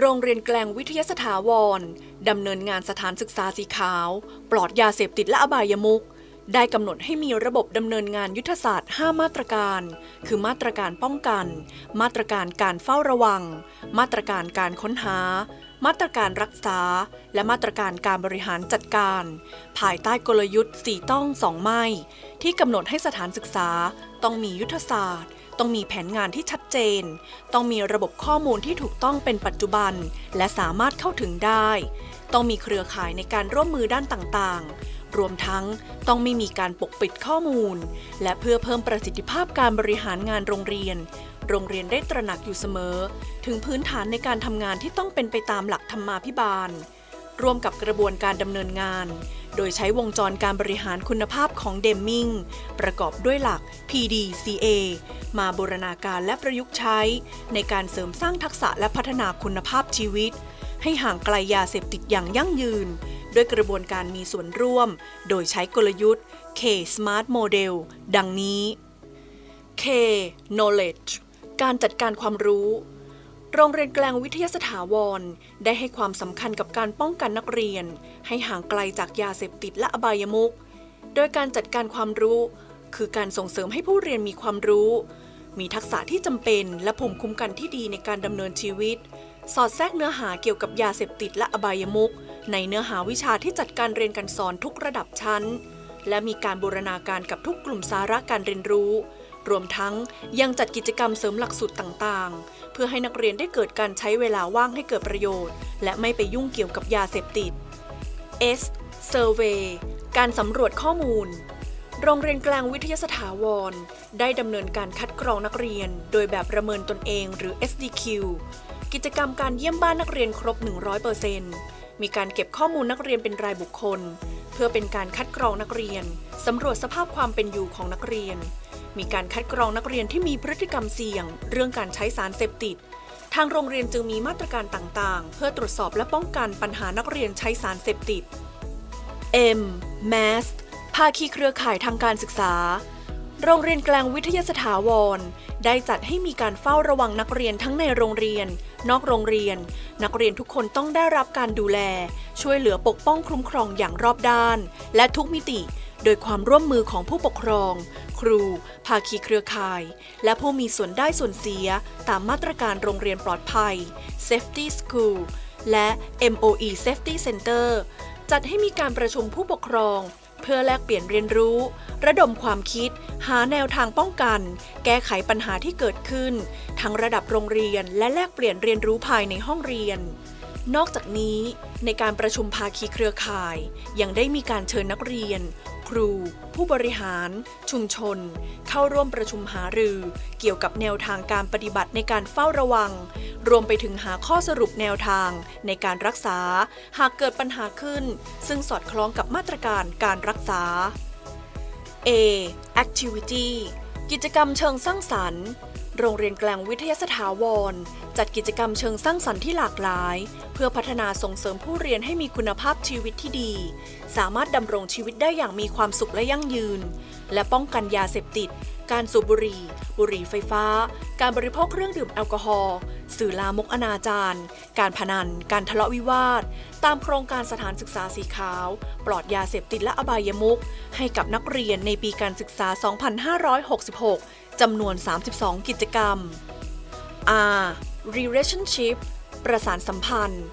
โรงเรียนแกลงวิทยาสถาวรดำเนินงานสถานศึกษาสีขาว ปลอดยาเสพติดและอบายมุขได้กำหนดให้มีระบบดำเนินงานยุทธศาสตร์ 5 มาตรการ คือมาตรการป้องกัน มาตรการการเฝ้าระวัง มาตรการการค้นหา มาตรการรักษา และมาตรการการบริหารจัดการ ภายใต้กลยุทธ์ 4 ต้อง 2 ไม่ ที่กำหนดให้สถานศึกษาต้องมียุทธศาสตร์ ต้องมีแผนงานที่ชัดเจน ต้องมีระบบข้อมูลที่ถูกต้องเป็นปัจจุบัน และสามารถเข้าถึงได้ ต้องมีเครือข่ายในการร่วมมือด้านต่างๆ รวมทั้งต้องไม่มีการปกปิดข้อมูล และเพื่อเพิ่มประสิทธิภาพการบริหารงานโรงเรียน โรงเรียนได้ตระหนักอยู่เสมอ ถึงพื้นฐานในการทำงานที่ต้องเป็นไปตามหลักธรรมาภิบาลร่วมกับกระบวนการดำเนินงาน โดยใช้วงจรการบริหารคุณภาพของเดมมิงประกอบด้วยหลัก PDCA มาบูรณาการและประยุกต์ใช้ ในการเสริมสร้างทักษะและพัฒนาคุณภาพชีวิต ให้ห่างไกลยาเสพติดอย่างยั่งยืน ด้วยกระบวนการมีส่วนร่วม โดยใช้กลยุทธ์ K Smart Model ดังนี้ K Knowledge การจัดการความรู้ โรงเรียนแกลงวิทยาสถาวร ได้ให้ความสำคัญกับการป้องกันนักเรียน ให้ห่างไกลจากยาเสพติดและอบายมุขโดยการจัดการความรู้ คือการส่งเสริมให้ผู้เรียนมีความรู้ มีทักษะที่จำเป็นและภูมิคุ้มกันที่ดีในการดำเนินชีวิต สอดแทรกเนื้อหาเกี่ยวกับยาเสพติดและอบายมุขในเนื้อหาวิชาที่จัดการเรียนการสอนทุกระดับชั้น และมีการบูรณาการกับทุกกลุ่มสาระการเรียนรู้ รวมทั้งยังจัดกิจกรรมเสริมหลักสูตรต่างๆ เพื่อให้นักเรียนได้เกิดการใช้เวลาว่างให้เกิดประโยชน์ และไม่ไปยุ่งเกี่ยวกับยาเสพติด S Survey การสำรวจข้อมูล โรงเรียนกลางวิทยาสถาวร ได้ดำเนินการคัดกรองนักเรียน โดยแบบประเมินตนเองหรือ SDQ กิจกรรมการเยี่ยมบ้านนักเรียนครบ 100%มีการเก็บข้อมูลนักเรียนเป็นรายบุคคล เพื่อเป็นการคัดกรองนักเรียน สำรวจสภาพความเป็นอยู่ของนักเรียน มีการคัดกรองนักเรียนที่มีพฤติกรรมเสี่ยง เรื่องการใช้สารเสพติด ทางโรงเรียนจึงมีมาตรการต่างๆ เพื่อตรวจสอบและป้องกันปัญหานักเรียนใช้สารเสพติด M MAS ภาคีเครือข่ายทางการศึกษา โรงเรียนกลางวิทยาสถาวร ได้จัดให้มีการเฝ้าระวังนักเรียนทั้งในโรงเรียน นอกโรงเรียน นักเรียนทุกคนต้องได้รับการดูแล ช่วยเหลือปกป้องคุ้มครองอย่างรอบด้าน และทุกมิติ โดยความร่วมมือของผู้ปกครอง ครู ภาคีเครือข่าย และผู้มีส่วนได้ส่วนเสีย ตามมาตรการโรงเรียนปลอดภัย Safety School และ MOE Safety Center จัดให้มีการประชุมผู้ปกครอง เพื่อแลกเปลี่ยนเรียนรู้ ระดมความคิด หาแนวทางป้องกัน แก้ไขปัญหาที่เกิดขึ้น ทั้งระดับโรงเรียนและแลกเปลี่ยนเรียนรู้ภายในห้องเรียน นอกจากนี้ในการประชุมภาคีเครือข่าย ยังได้มีการเชิญนักเรียน ครู ผู้บริหาร ชุมชน เข้าร่วมประชุมหารือ เกี่ยวกับแนวทางการปฏิบัติในการเฝ้าระวัง รวมไปถึงหาข้อสรุปแนวทางในการรักษา หากเกิดปัญหาขึ้น ซึ่งสอดคล้องกับมาตรการการรักษา A Activity กิจกรรมเชิงสร้างสรรค์ โรงเรียนกลางวิทยาสถาวร จัดกิจกรรมเชิงสร้างสรรค์ที่หลากหลาย เพื่อพัฒนาส่งเสริมผู้เรียนให้มีคุณภาพชีวิตที่ดี สามารถดำรงชีวิตได้อย่างมีความสุขและยั่งยืน และป้องกันยาเสพติด การสูบบุหรี่ บุหรี่ไฟฟ้า การบริโภคเครื่องดื่มแอลกอฮอล์สื่อลามกอนาจารการพนัน การทะเลาะวิวาท ตามโครงการสถานศึกษาสีขาว ปลอดยาเสพติดและอบายมุขให้กับนักเรียนในปีการศึกษา 2566 จำนวน 32 กิจกรรม R relationship ประสานสัมพันธ์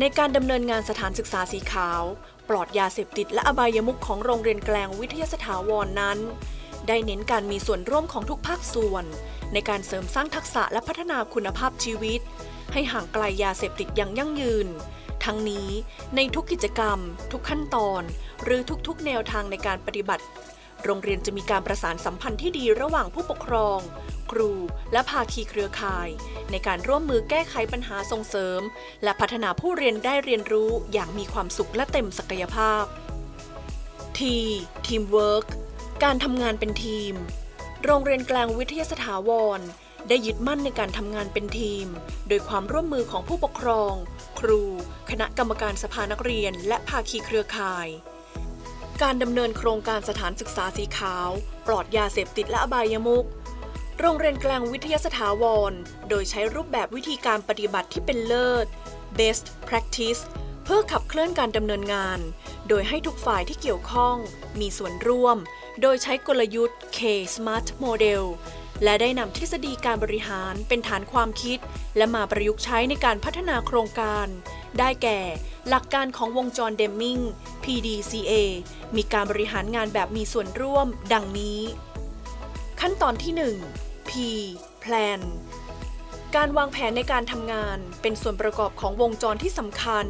ในการดำเนินงานสถานศึกษาสีขาว ปลอดยาเสพติดและอบายมุขของโรงเรียนแกลงวิทยาสถาวรนนั้น ได้เน้นการมีส่วนร่วมของทุกภาคส่วน ในการเสริมสร้างทักษะและพัฒนาคุณภาพชีวิต ให้ห่างไกลยาเสพติดอย่างยั่งยืน ทั้งนี้ในทุกกิจกรรม ทุกขั้นตอน หรือทุกๆ แนวทางในการปฏิบัติ โรงเรียนจะมีการประสานสัมพันธ์ที่ดีระหว่างผู้ปกครอง ครู และภาคีเครือข่าย ในการร่วมมือแก้ไขปัญหาส่งเสริม และพัฒนาผู้เรียนได้เรียนรู้อย่างมีความสุขและเต็มศักยภาพ T Teamwork การทำงานเป็นทีม โรงเรียนกลางวิทยาสถาวร ได้ยึดมั่นในการทำงานเป็นทีม โดยความร่วมมือของผู้ปกครอง ครู คณะกรรมการสภานักเรียน และภาคีเครือข่าย การดำเนินโครงการสถานศึกษาสีขาว ปลอดยาเสพติดและอบายมุขโรงเรียนกลางวิทยาสถาวร โดยใช้รูปแบบวิธีการปฏิบัติที่เป็นเลิศ best practice เพื่อขับเคลื่อนการดำเนินงาน โดยให้ทุกฝ่ายที่เกี่ยวข้องมีส่วนร่วม โดยใช้กลยุทธ์ K Smart Model และได้นำทฤษฎีการบริหารเป็นฐานความคิด และมาประยุกต์ใช้ในการพัฒนาโครงการ ได้แก่ หลักการของวงจรเดมมิง PDCA มีการบริหารงานแบบมีส่วนร่วม ดังนี้ ขั้นตอนที่ 1 P Plan การวางแผนในการทำงานเป็นส่วนประกอบของวงจรที่สำคัญ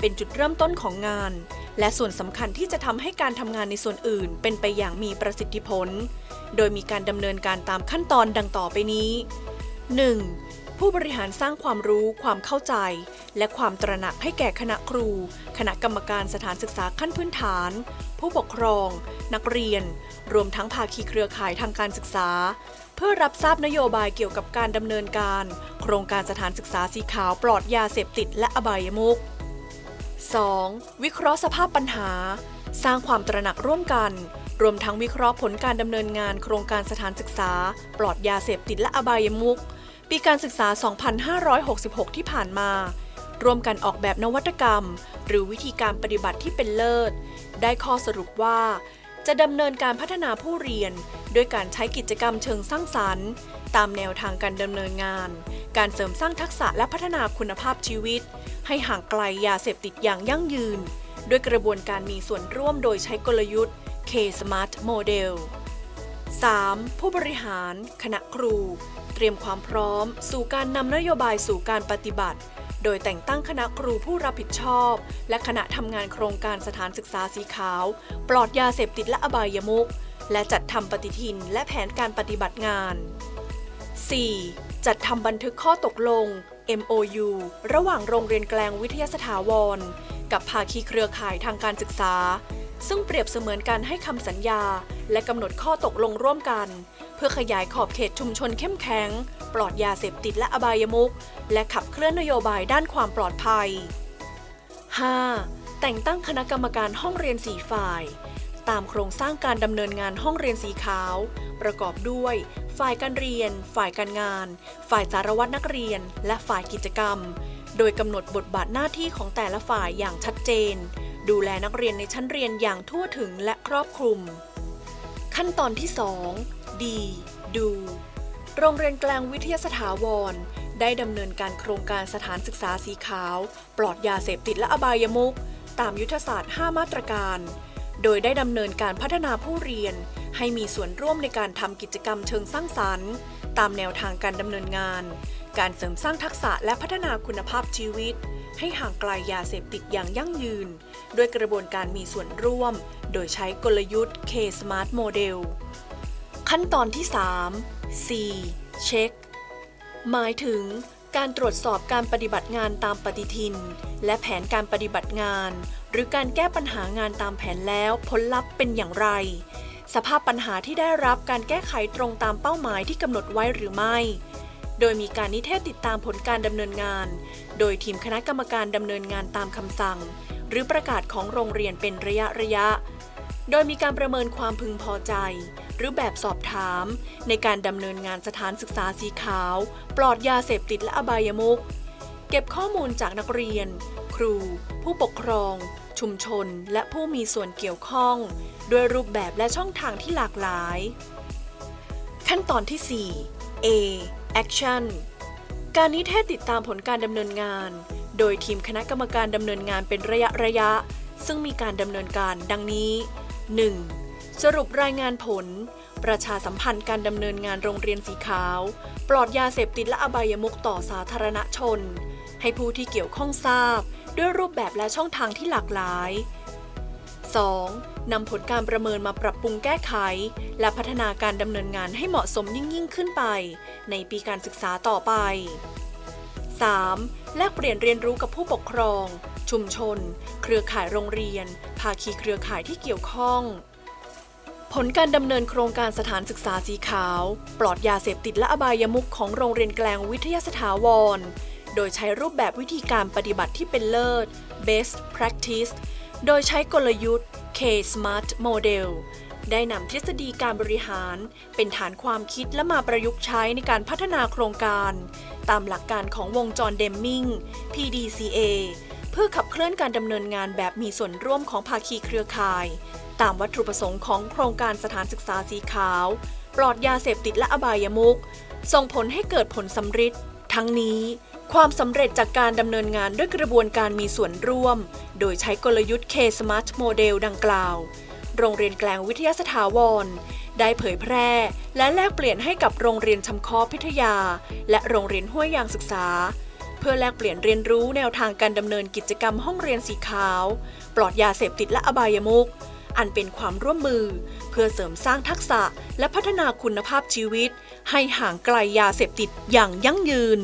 เป็นจุดเริ่มต้นของงาน และส่วนสำคัญที่จะทำให้การทำงานในส่วนอื่น เป็นไปอย่างมีประสิทธิผล โดยมีการดำเนินการตามขั้นตอนดังต่อไปนี้ 1. ผู้บริหารสร้างความรู้ความเข้าใจ และความตระหนักให้แก่คณะครู คณะกรรมการสถานศึกษาขั้นพื้นฐาน ผู้ปกครอง นักเรียน รวมทั้งภาคีเครือข่ายทางการศึกษา เพื่อรับทราบนโยบายเกี่ยวกับการดำเนินการ โครงการสถานศึกษาสีขาวปลอดยาเสพติดและอบายมุข 2. วิเคราะห์สภาพปัญหา สร้างความตระหนักร่วมกัน รวมทั้งวิเคราะห์ผลการดำเนินงานโครงการสถานศึกษา ปลอดยาเสพติดและอบายมุขปีการศึกษา 2566 ที่ผ่านมา ร่วมกันออกแบบนวัตกรรม หรือวิธีการปฏิบัติที่เป็นเลิศ ได้ข้อสรุปว่า จะดำเนินการพัฒนาผู้เรียน ด้วยการใช้กิจกรรมเชิงสร้างสรรค์ ตามแนวทางการดำเนินงาน การเสริมสร้างทักษะและพัฒนาคุณภาพชีวิต ให้ห่างไกลยาเสพติดอย่างยั่งยืน ด้วยกระบวนการมีส่วนร่วมโดยใช้กลยุทธ์ K Smart Model 3. ผู้บริหาร คณะครู เตรียมความพร้อม สู่การนำนโยบายสู่การปฏิบัติ โดยแต่งตั้งคณะครูผู้รับผิดชอบ และคณะทำงานโครงการสถานศึกษาสีขาว ปลอดยาเสพติดและอบายมุก และจัดทำปฏิทินและแผนการปฏิบัติงาน 4. จัดทำบันทึกข้อตกลง MOU ระหว่างโรงเรียนแกลงวิทยาสถาวร กับภาคีเครือข่ายทางการศึกษา ซึ่งเปรียบเสมือนการให้คำสัญญา และกำหนดข้อตกลงร่วมกัน เพื่อขยายขอบเขตชุมชนเข้มแข็ง ปลอดยาเสพติดและอบายมุขและขับเคลื่อนนโยบายด้านความปลอดภัย 5. แต่งตั้งคณะกรรมการห้องเรียนสีฝ่าย ตามโครงสร้างการดำเนินงานห้องเรียนสีขาว ประกอบด้วย ฝ่ายการเรียน ฝ่ายการงาน ฝ่ายสารวัตรนักเรียน และฝ่ายกิจกรรม โดยกำหนดบทบาทหน้าที่ของแต่ละฝ่ายอย่างชัดเจน ดูแลนักเรียนในชั้นเรียนอย่างทั่วถึงและครอบคลุม ขั้นตอนที่ 2 ดี ดู โรงเรียนกลางวิทยาสถาวร ได้ดำเนินการโครงการสถานศึกษาสีขาว ปลอดยาเสพติดและอบายมุขตามยุทธศาสตร์ 5 มาตรการ โดยได้ดำเนินการพัฒนาผู้เรียน ให้มีส่วนร่วมในการทำกิจกรรมเชิงสร้างสรรค์ ตามแนวทางการดำเนินงาน การเสริมสร้างทักษะและพัฒนาคุณภาพชีวิต ให้ห่างไกลยาเสพติดอย่างยั่งยืน ด้วยกระบวนการมีส่วนร่วม โดยใช้กลยุทธ์ K Smart Model ขั้นตอนที่ 3 C Check หมายถึงการตรวจสอบการปฏิบัติงานตามปฏิทิน และแผนการปฏิบัติงาน หรือการแก้ปัญหางานตามแผนแล้วผลลัพธ์เป็นอย่างไร สภาพปัญหาที่ได้รับการแก้ไขตรงตามเป้าหมายที่กำหนดไว้หรือไม่ โดยมีการนิเทศติดตามผลการดำเนินงาน โดยทีมคณะกรรมการดำเนินงานตามคำสั่ง หรือประกาศของโรงเรียนเป็นระยะระยะ โดยมีการประเมินความพึงพอใจ หรือแบบสอบถาม ในการดำเนินงานสถานศึกษาสีขาว ปลอดยาเสพติดและอบายมุขเก็บข้อมูลจากนักเรียน ครู ผู้ปกครอง ชุมชน และผู้มีส่วนเกี่ยวข้อง ด้วยรูปแบบและช่องทางที่หลากหลาย ขั้นตอนที่ 4 A Action การนิเทศติดตามผลการดำเนินงาน โดยทีมคณะกรรมการดำเนินงานเป็นระยะระยะ ซึ่งมีการดำเนินการดังนี้ 1. สรุปรายงานผล ประชาสัมพันธ์การดำเนินงานโรงเรียนสีขาว ปลอดยาเสพติดและอบายมุขต่อสาธารณชน ให้ผู้ที่เกี่ยวข้องทราบ ด้วยรูปแบบและช่องทางที่หลากหลาย 2. นำผลการประเมินมาปรับปรุงแก้ไข และพัฒนาการดำเนินงานให้เหมาะสมยิ่งยิ่งขึ้นไป ในปีการศึกษาต่อไป 3. แลกเปลี่ยนเรียนรู้กับผู้ปกครอง ชุมชน เครือข่ายโรงเรียน ภาคีเครือข่ายที่เกี่ยวข้อง ผลการดำเนินโครงการสถานศึกษาสีขาว ปลอดยาเสพติดและอบายมุขของโรงเรียนแกลงวิทยาสถาวร โดยใช้รูปแบบวิธีการปฏิบัติที่เป็นเลิศ best practice โดยใช้กลยุทธ์ K Smart Model ได้นำทฤษฎีการบริหาร เป็นฐานความคิดและมาประยุกต์ใช้ในการพัฒนาโครงการ ตามหลักการของวงจรเดมมิง PDCA เพื่อขับเคลื่อนการดำเนินงานแบบมีส่วนร่วมของภาคีเครือข่าย ตามวัตถุประสงค์ของโครงการสถานศึกษาสีขาว ปลอดยาเสพติดและอบายมุขส่งผลให้เกิดผลสำฤทธิ์ทั้งนี้ ความสำเร็จจากการดำเนินงานด้วยกระบวนการมีส่วนร่วม โดยใช้กลยุทธ์ K-Smart Model ดังกล่าว โรงเรียนแกลงวิทยาสถาวร ได้เผยแพร่ และแลกเปลี่ยนให้กับโรงเรียนชำคอพิทยา และโรงเรียนห้วยยางศึกษา เพื่อแลกเปลี่ยนเรียนรู้แนวทางการดำเนินกิจกรรมห้องเรียนสีขาว ปลอดยาเสพติดและอบายมุขอันเป็นความร่วมมือ เพื่อเสริมสร้างทักษะและพัฒนาคุณภาพชีวิต ให้ห่างไกลยาเสพติดอย่างยั่งยืน